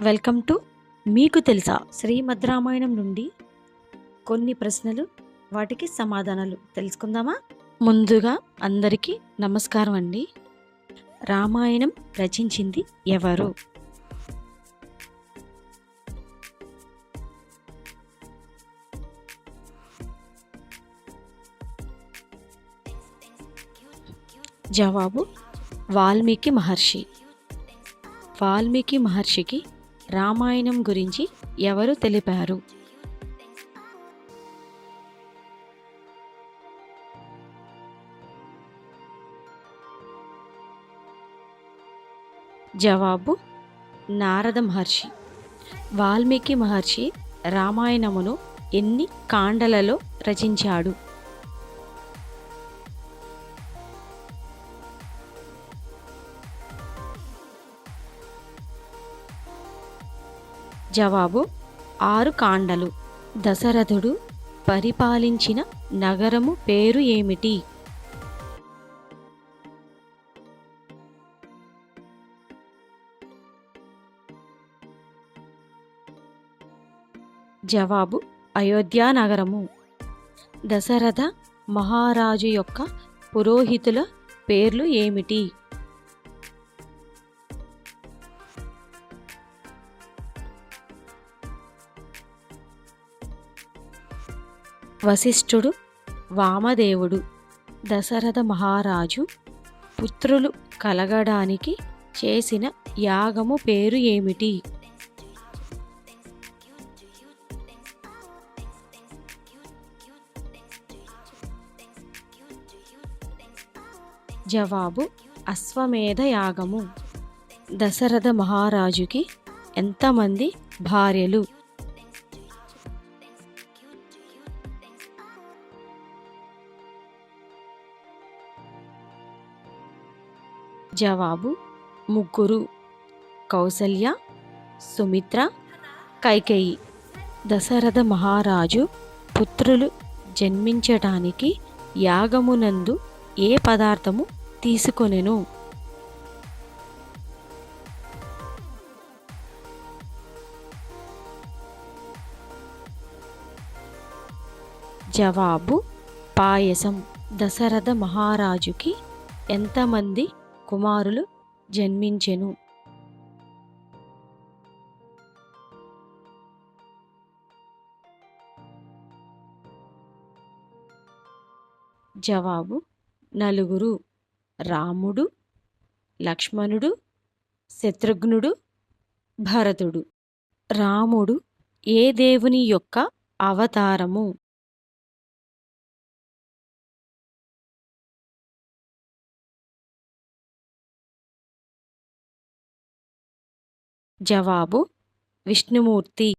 Welcome to మీకు తెలుసా శ్రీమద్ రామాయణం నుండి కొన్ని ప్రశ్నలు వాటికి సమాధానాలు తెలుసుకుందామా? ముందుగా అందరికీ నమస్కారం అండి. రామాయణం రచించింది ఎవరు? జవాబు వాల్మీకి మహర్షి. వాల్మీకి మహర్షికి రామాయణం గురించి ఎవరు తెలిపారు? జవాబు నారద మహర్షి. వాల్మీకి మహర్షి రామాయణమును ఎన్ని కాండలలో రచించాడు? జవాబు ఆరు కాండలు. దశరథుడు పరిపాలించిన నగరము పేరు ఏమిటి? జవాబు అయోధ్యా నగరము. దశరథ మహారాజు యొక్క పురోహితుల పేర్లు ఏమిటి? వశిష్ఠుడు వామదేవుడు దశరథ మహారాజు పుత్రులు కలగడానికి చేసిన యాగము పేరు ఏమిటి? జవాబు అశ్వమేధ యాగము. దశరథ మహారాజుకి ఎంతమంది భార్యలు? జవాబు ముగ్గురు. కౌసల్య సుమిత్ర కైకేయి. దశరథ మహారాజు పుత్రులు జన్మించటానికి యాగమునందు ఏ పదార్థము తీసుకొనెను? జవాబు పాయసం. దశరథ మహారాజుకి ఎంతమంది కుమారులు జన్మించెను. జవాబు నలుగురు రాముడు లక్ష్మణుడు శత్రుఘ్నుడు భరతుడు. రాముడు ఏ దేవుని యొక్క అవతారము? జవాబు విష్ణుమూర్తి.